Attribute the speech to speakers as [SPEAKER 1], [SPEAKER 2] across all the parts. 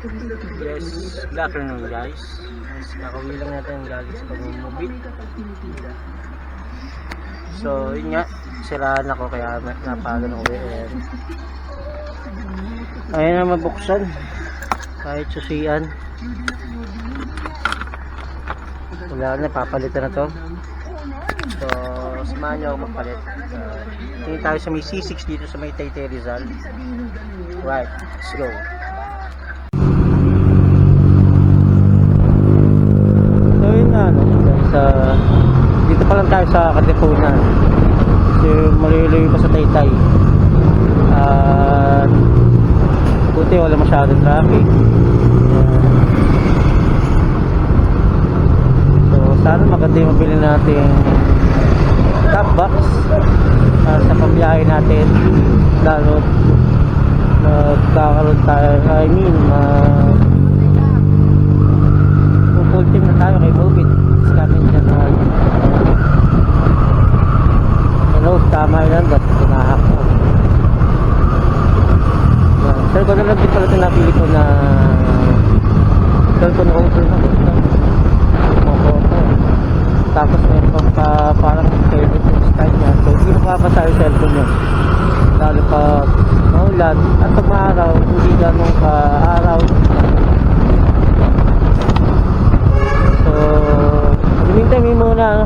[SPEAKER 1] Yes, good afternoon guys. Yes, kakauwi lang natin galing sa pag-movie. So, yun nga, siraan ako kaya na- napagan uwi. And, ayun na mabuksan. Kahit susian. Wala na, papalitan na to. So, samahan niyo ako magpalit. Uh, tingin tayo sa may C6 dito sa may Taytay Rizal. Right, let's go. So yun na, no? guys, ah, dito pa lang Katipunan. Kasi maliliw pa sa Taytay. At buti wala masyadong traffic. So sana maganda yung mabili natin top box para sa pambiyahe natin. Lalo magkakaroon tayo, I mean, mag full team na tayo kay Bobit sa amin dyan na ano, tama yun ba't pinahak ko Yan. sir ko na lang din pala ito napili ko na cellphone holder na gusto Mokoto tapos meron pang pa, parang favorite yung style niya so yung cellphone niya lalo pag maulan at pag maaraw hindi ganun ka araw So, lumintay mo muna. ano?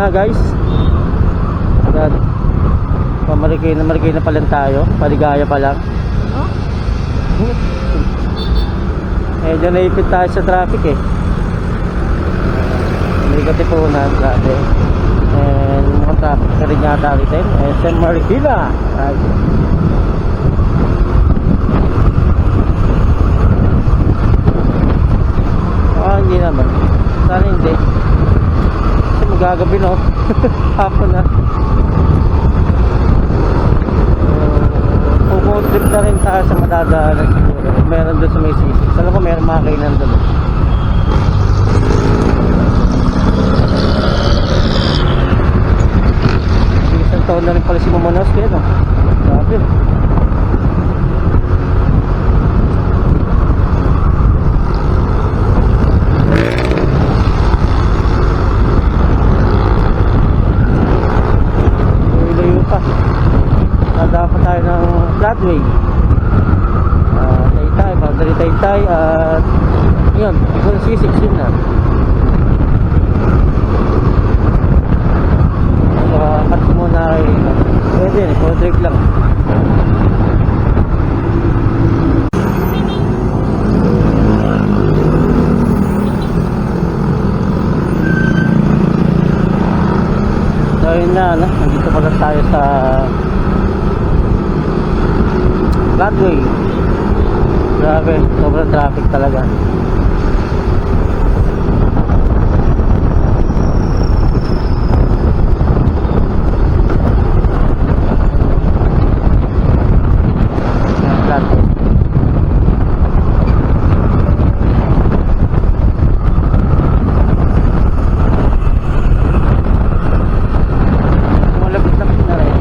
[SPEAKER 1] Nga guys. Agad. Pamarikay na marikay na pala tayo. Paligaya pa lang. Medyo naipit tayo sa traffic eh. Hindi ka tipunan, grabe. And mukhang traffic na rin yata rin din. SM Marikina. Right. Ah, hindi naman. Sana hindi. Kasi magagabi no. Hapon na. Uh, Pumuntrip na rin tayo sa madadaanan siguro. Meron doon sa may sisi. Alam ko meron mga kainan doon. Isang si Mamonos kaya no? Grabe. Layo pa. Nada pa tayo ng flatway. Ah, Taytay, Boundary Taytay at yun, Ikaw C6 yun na. Ko muna kay Pwede, ikaw trip lang. So yun na, ano, nandito pala tayo sa Flatway. Grabe, sobrang traffic talaga. Yan, Flatway. Malapit na na rin.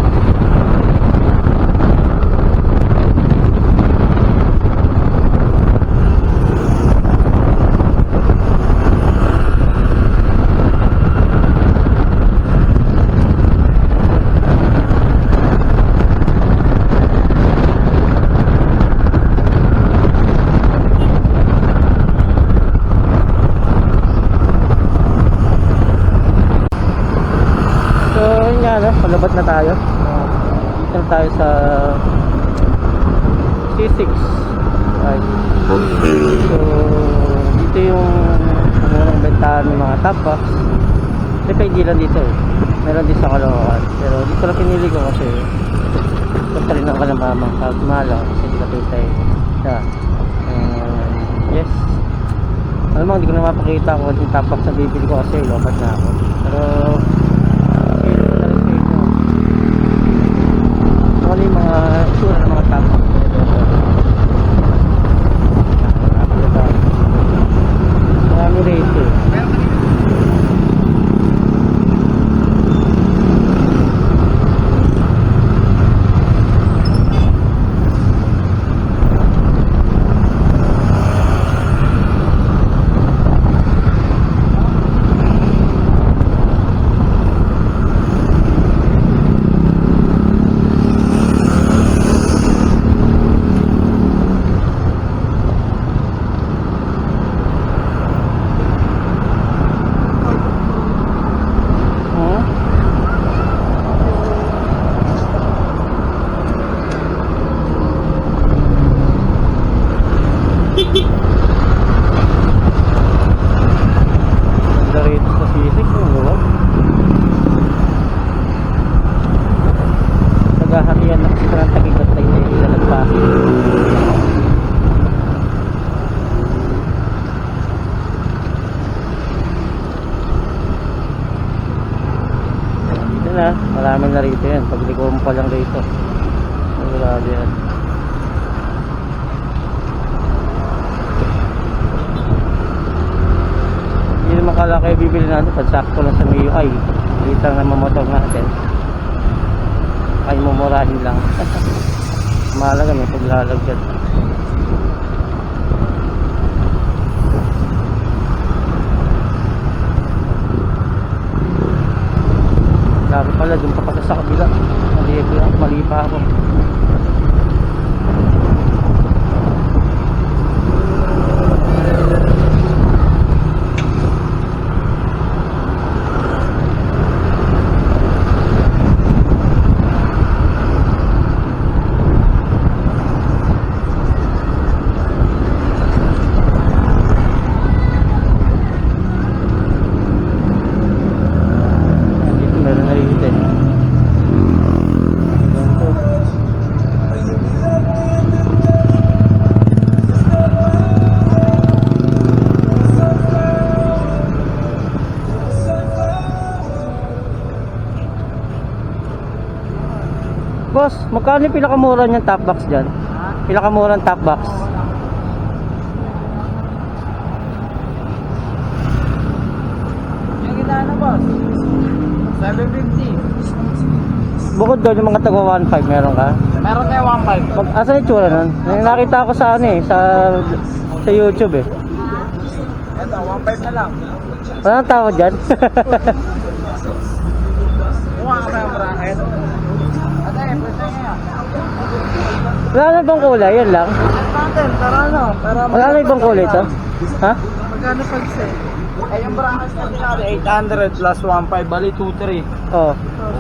[SPEAKER 1] So, yun nga, no? Palabat na tayo. Dito na tayo sa C6. Right. So, dito yung murang bentahan ng mga top box. Depende lang dito eh. Meron din sa Caloocan. Pero dito lang pinili ko kasi punta rin ako ng mama. Pag malaw, kasi hindi ka tutay. Yeah. And, yes. Alam mo, hindi ko na mapakita kung yung top box na bibili ko kasi lobat na ako. Pero, ano yung mga itsura ng mga tao marami rito eh C6 yung luwag. Naghaharian na kasi sa ng tagigat na hindi ilalagpa. Dito na, marami na rito yan. Pagliko mo pa lang rito. Sigurado yan. Hindi naman kala kayo bibili natin pag sakto lang sa MIUI. Dito lang naman motor natin. Ay mumurahin lang. Mahalaga may paglalagyan. Pala, dun pa sa kabila. Mali, mali pa ako. Magkano yung pinakamura niyang top box dyan? Pinakamura ng top box.
[SPEAKER 2] Yung gitana boss. 750.
[SPEAKER 1] Bukod doon yung mga taga 1.5 meron ka?
[SPEAKER 2] Meron tayo 1.5.
[SPEAKER 1] Mag, asan yung tsura nun? Nakita ko sa ano eh, sa, sa YouTube eh.
[SPEAKER 2] Ito, 1.5 na lang.
[SPEAKER 1] Wala nang tao dyan?
[SPEAKER 2] Kuha ka ba yung bracket? Ate, pwede nga.
[SPEAKER 1] Wala na bang kulay? Yan lang.
[SPEAKER 2] Natin, tara no. Para
[SPEAKER 1] Wala na ibang kulay to? Ha?
[SPEAKER 2] Magkano pag set? Ay, yung bracket natin natin, 800 plus 1.5, bali 2.3.
[SPEAKER 1] Oh,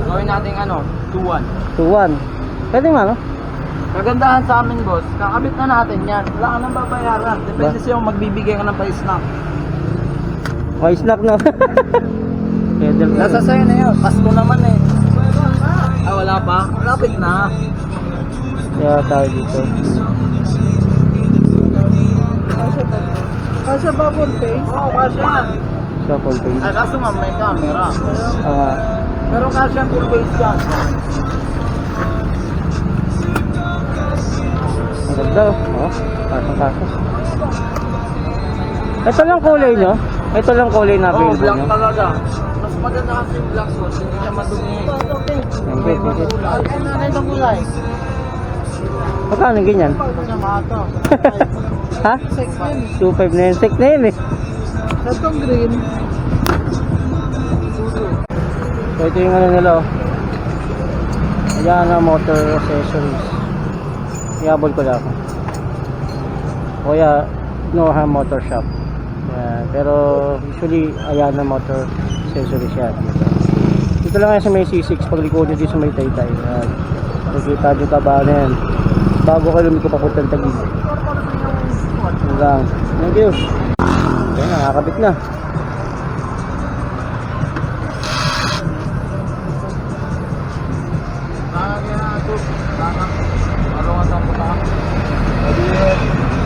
[SPEAKER 2] Gawin natin ano, 2.1.
[SPEAKER 1] 2-1. Pwede nga no?
[SPEAKER 2] Kagandahan sa amin, boss, kakabit na natin yan. Wala ka nang babayaran. Depende
[SPEAKER 1] Ba?
[SPEAKER 2] sa'yo kung magbibigay ka ng pa-snack.
[SPEAKER 1] Okay, snack na. Na.
[SPEAKER 2] Nasa sa'yo na yun. Pasko naman eh. Ah, wala pa? Lapit na.
[SPEAKER 1] Kaya tayo dito.
[SPEAKER 2] Kasya ba full face? Oo, kasya.
[SPEAKER 1] Sa full.
[SPEAKER 2] Ay, kaso nga may camera.
[SPEAKER 1] Ah,
[SPEAKER 2] Pero kasya full face yan.
[SPEAKER 1] ang ganda. Oh, kasang kaso. Ito lang kulay nyo? Ito lang kulay na
[SPEAKER 2] Oo,
[SPEAKER 1] available
[SPEAKER 2] black
[SPEAKER 1] nyo?
[SPEAKER 2] talaga. Mas maganda kasi yung black suit. Hindi siya madumi.
[SPEAKER 1] Thank you, thank you.
[SPEAKER 2] Ay, nanay ng kulay.
[SPEAKER 1] Magkano ganyan? Ha?
[SPEAKER 2] Second.
[SPEAKER 1] 2.5 na yun. Sek na yun eh.
[SPEAKER 2] Itong green.
[SPEAKER 1] So ito yung ano nila oh. Ayana Motor Accessories. Iabol ko lang. O kaya Noha Motor Shop. Pero usually Ayana Motor Accessories yan. Dito lang yan sa may C6 pag likod nyo dito sa may Taytay. Yan. Nakikita nyo taba na yan. Bago kayo lumiko papuntang tagig. Yan lang. Thank you. Yan, nakakabit na.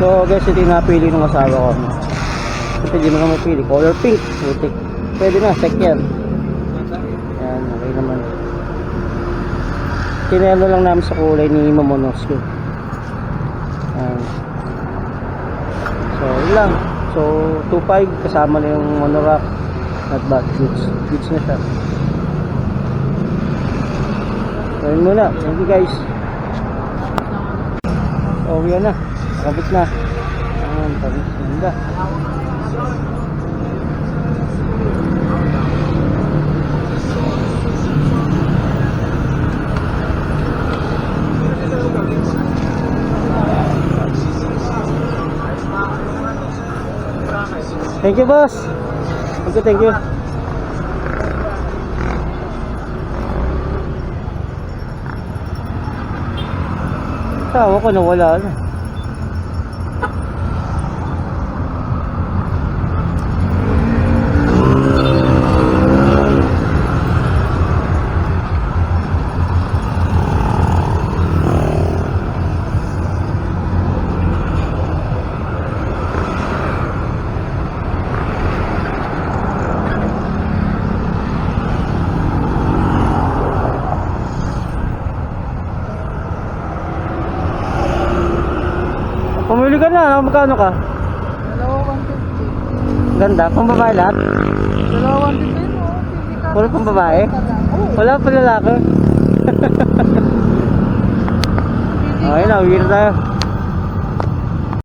[SPEAKER 1] So guys, ito yung napili ng asawa ko. Ito mo na mapili. Color pink. Putik. Pwede na, check yan. Yan, okay naman. Tinelo lang namin sa kulay ni Momonosuke. Yan. So, yun lang. So, 2.5 kasama na yung monorack. Not bad. Goods. Goods na siya. So, yun muna. Thank you guys. So, yan na. Nakabit na. Ayan, tamis. Ganda. Thank you, boss. Thank you, thank you. Tawa ko na. ka na, magkano ka?
[SPEAKER 3] Dalawa 150.
[SPEAKER 1] Ganda, pang babae lahat?
[SPEAKER 3] Dalawa 150 mo. Pili ka.
[SPEAKER 1] Puro pang babae? Wala pa lalaki. Okay na, na tayo.